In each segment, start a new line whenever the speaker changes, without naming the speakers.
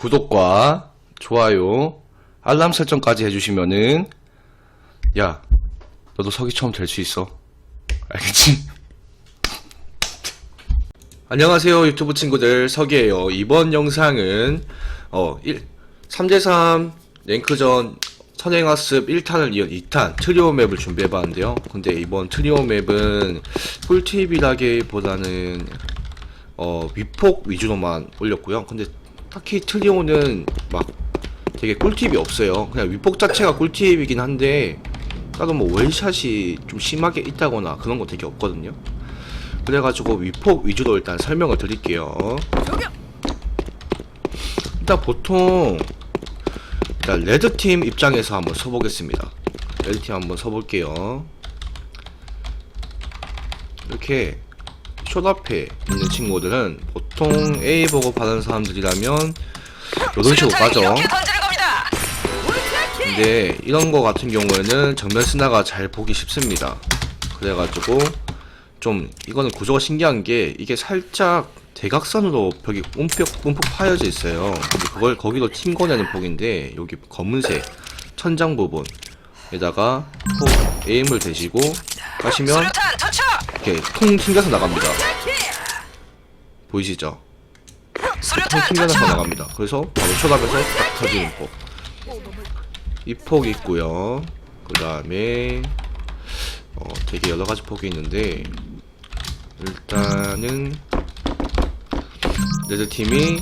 구독과 좋아요, 알람 설정까지 해주시면은 야, 너도 서기처럼 될수 있어. 알겠지? 안녕하세요 유튜브 친구들 서기예요. 이번 영상은 어 1, 3대3 랭크전 선행학습 1탄을 이은 2탄 트리오 맵을 준비해봤는데요. 근데 이번 트리오 맵은 꿀팁이라기보다는 어 위폭 위주로만 올렸고요. 근데 딱히 트리오는 막 되게 꿀팁이 없어요. 그냥 위폭 자체가 꿀팁이긴 한데 따로 뭐 월샷이 좀 심하게 있다거나 그런 거 되게 없거든요. 그래가지고 위폭 위주로 일단 설명을 드릴게요. 일단 보통 일단 레드팀 입장에서 한번 서보겠습니다. 레드팀 한번 서볼게요. 이렇게 숏 앞에 있는 친구들은 보통 A 보고 받은 사람들이라면 이런 식으로
겁니다.
근데 이런 거 같은 경우에는 정면 스나가 잘 보기 쉽습니다. 그래가지고 좀 이거는 구조가 신기한 게 이게 살짝 대각선으로 벽이 움푹 움푹 파여져 있어요. 근데 그걸 거기로 튕겨내는 폭인데 여기 검은색 천장 부분에다가 폭 에임을 대시고 가시면. 이렇게 통 튕겨서 나갑니다. 보이시죠? 통 튕겨서. 나갑니다. 그래서 바로 쳐다보면서 딱 터지는 폭. 이 폭 있고요. 그 다음에 어, 되게 여러 가지 폭이 있는데 일단은 레드 팀이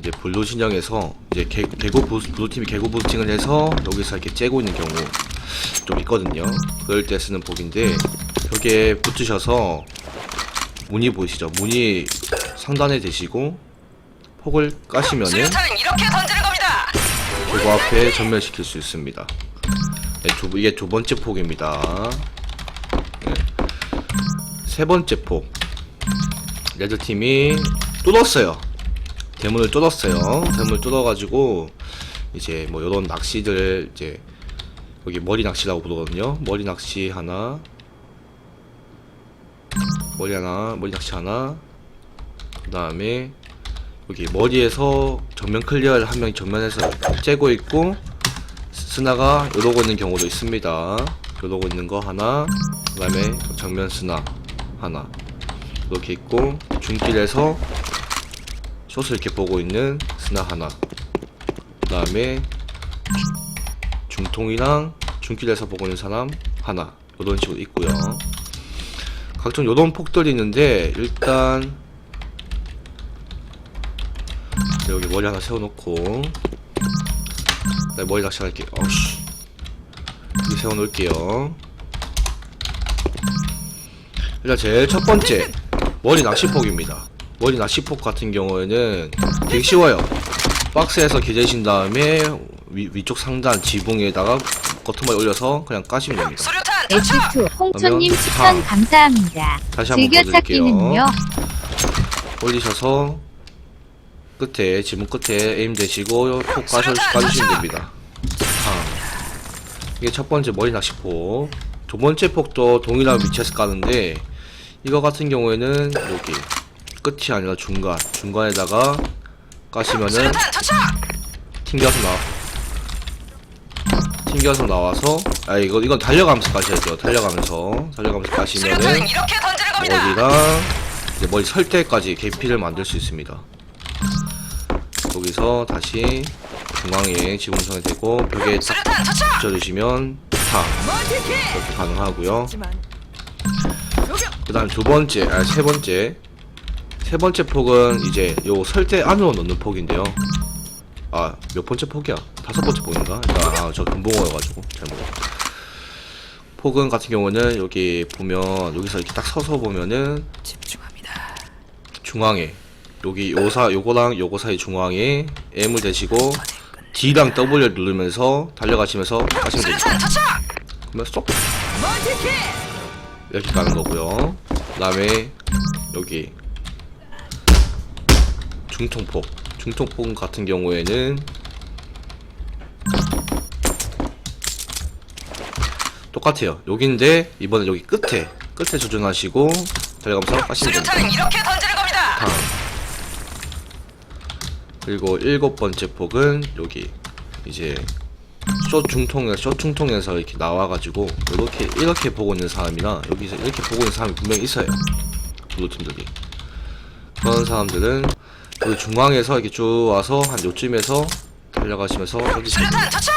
이제 블루 진영에서 이제 개, 개고 부스, 블루 팀이 개고 부스팅을 해서 여기서 이렇게 째고 있는 경우 좀 있거든요. 그럴 때 쓰는 폭인데 벽에 붙으셔서 문이 보이시죠? 문이 상단에 대시고 폭을 까시면은. 개구 앞에 전멸시킬 수 있습니다. 네, 두, 이게 두 번째 폭입니다. 네. 세 번째 폭. 레드 팀이 뚫었어요. 대문을 뚫었어요. 대문을 뚫어가지고 이제 뭐 이런 낚시들 이제 여기 머리 낚시라고 부르거든요. 머리 낚시 하나, 머리 하나, 머리 낚시 하나. 그 다음에 여기 머리에서 정면 클리어를 한 명이 정면에서 째고 있고 스나가 이러고 있는 경우도 있습니다. 이러고 있는 거 하나, 그 다음에 정면 스나 하나 이렇게 있고 중길에서 숏을 이렇게 보고 있는 스나 하나 그 다음에 중통이랑 중길에서 보고 있는 사람 하나 이런 식으로 있고요. 각종 요런 폭들이 있는데 일단 네, 여기 머리 하나 세워놓고 네, 머리 낚시할게요. 어우씨. 여기 세워놓을게요. 일단 제일 첫 번째 머리 낚시폭입니다. 머리 낚시폭 같은 경우에는 되게 쉬워요. 박스에서 기재신 다음에 위, 위쪽 상단 지붕에다가 거트머리 올려서 그냥 까시면 됩니다
S2 홍초님 추천
다.
감사합니다.
다시 한번
즐겨찾기는요.
올리셔서 끝에 지문 끝에 에임 대시고 폭 까셔, 까주시면 됩니다. 아, 이게 첫 번째 머리 낚시폭. 두 번째 폭도 동일한 위치에서 까는데 이거 같은 경우에는 여기 끝이 아니라 중간 중간에다가 까시면은. 튕겨서 나와 튕겨서 나와서 아 이거 이건 달려가면서 까셔야죠 달려가면서 달려가면서 까시면은. 머리랑 이제 머리 설 때까지 계피를 만들 수 있습니다. 여기서 다시 중앙에 지붕선에 대고 벽에 딱. 붙여주시면 타. 이렇게 가능하고요.
하지만
그다음 두 번째, 아 세 번째, 세 번째 폭은 이제 요 설대 안으로 넣는 폭인데요. 아 몇 번째 폭이야? 다섯 번째 폭인가? 일단 아 저 금붕어여가지고 잘못. 폭은 같은 경우는 여기 보면 여기서 이렇게 딱 서서 보면은
집중합니다.
중앙에 여기 요사 요거랑 요거 사이 중앙에 M을 대시고 D랑 W를 누르면서 달려가시면서 가시면 됩니다. 그러면 쏙. 이렇게 가는 거고요. 그다음에 여기 중통폭 중통폭 같은 경우에는 똑같아요. 여기인데 이번에 여기 끝에 끝에 조준하시고 달려가면서 가시면 됩니다.
수류탄은 이렇게 던지는 겁니다.
다음 그리고 일곱 번째 폭은 여기 이제 숏 중통에 숏 중통에서 이렇게 나와가지고 이렇게 이렇게 보고 있는 사람이나 여기서 이렇게 보고 있는 사람이 분명히 있어요. 블루 팀들이 그런 사람들은 여기 중앙에서 이렇게 쭉 와서 한 요쯤에서 달려가시면서 던지시면
수류탄 투척.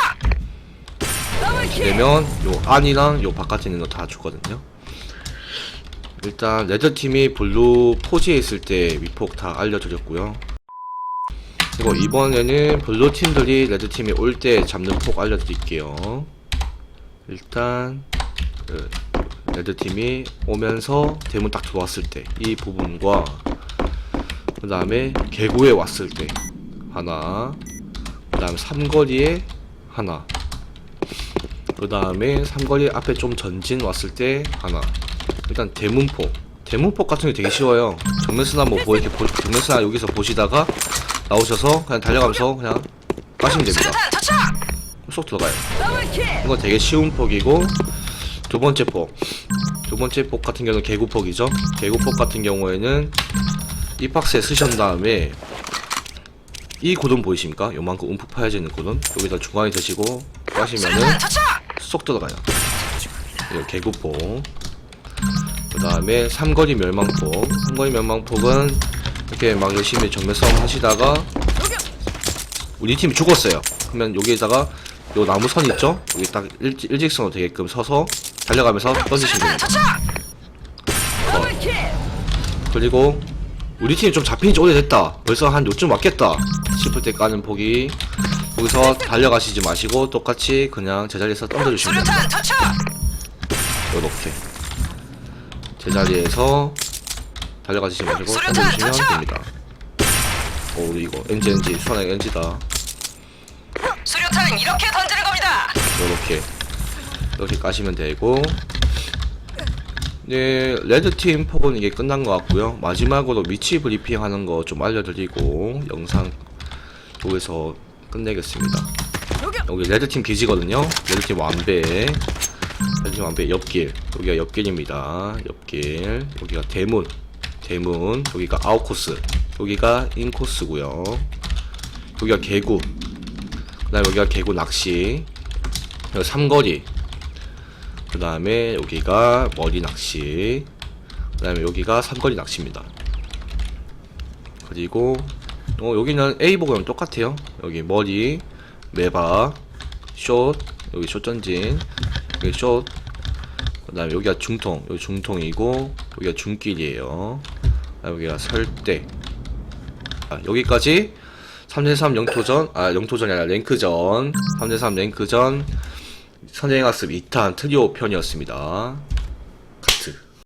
되면 요 안이랑 요 바깥에 있는 거 다 주거든요. 일단 레드 팀이 블루 포지에 있을 때 위폭 다 알려드렸고요. 그리고 이번에는 블루 팀들이 레드 팀이 올 때 잡는 폭 알려드릴게요. 일단 그 레드 팀이 오면서 대문 딱 들어왔을 때 이 부분과 그 다음에 개구에 왔을 때 하나, 그 다음 삼거리에 하나, 그 다음에 삼거리 앞에 좀 전진 왔을 때 하나 일단 대문폭 대문폭 같은 게 되게 쉬워요 정면스나 뭐 보, 이렇게 보, 정면스나 여기서 보시다가 나오셔서 그냥 달려가면서 그냥 빠시면 됩니다. 쏙 들어가요. 이거 되게 쉬운 폭이고 두 번째 폭. 두 번째 폭 같은 경우는 개구폭이죠. 개구폭 같은 경우에는 이 박스에 쓰신 다음에 이 고돈 보이십니까? 요만큼 움푹 파여져 있는 고돈 여기다 중앙에 대시고 빠시면은. 쏙 들어가요. 이거 개구폭. 그 다음에 삼거리 멸망폭. 삼거리 멸망폭은 이렇게 막 열심히 정면 싸움 하시다가. 우리 팀이 죽었어요. 그러면 여기에다가 요 나무 선 있죠? 여기 딱 일, 일직선으로 되게끔 서서 달려가면서 던지시면 됩니다.
더블킬.
그리고 우리 팀이 좀 잡힌 지 오래됐다. 벌써 한 요쯤 왔겠다. 싶을 때 까는 폭이 여기서 달려가시지 마시고 똑같이 그냥 제자리에서 던져주시면 됩니다. 요렇게 제자리에서 달려가시지 마시고 던져주시면! 됩니다. 오 이거 NG NG 수완의 NG다.
수류탄 이렇게 던지는 겁니다.
요렇게 이렇게 까시면 되고 네 레드팀 폭은 이게 끝난 것 같고요 마지막으로 위치 브리핑 하는 거 좀 알려드리고 영상 여기서 끝내겠습니다. 여기 레드팀 기지거든요. 레드팀 완배. 레드팀 완배 옆길. 여기가 옆길입니다. 옆길. 여기가 대문. 대문. 여기가 아웃코스. 여기가 인코스고요. 여기가 개구. 그 다음에 여기가 개구 낚시. 여기 삼거리. 그 다음에 여기가 머리 낚시. 그 다음에 여기가 삼거리 낚시입니다. 그리고 어, 여기는 A복이랑 똑같아요. 여기 머리 매바 숏 여기 숏 전진 여기 숏. 그 다음에 여기가 중통 여기 중통이고 여기가 중길이에요. 그다음에 여기가 설대. 아, 여기까지 3대3 영토전 아 영토전이 아니라 랭크전. 3대3 랭크전 선행학습 2탄 트리오 편이었습니다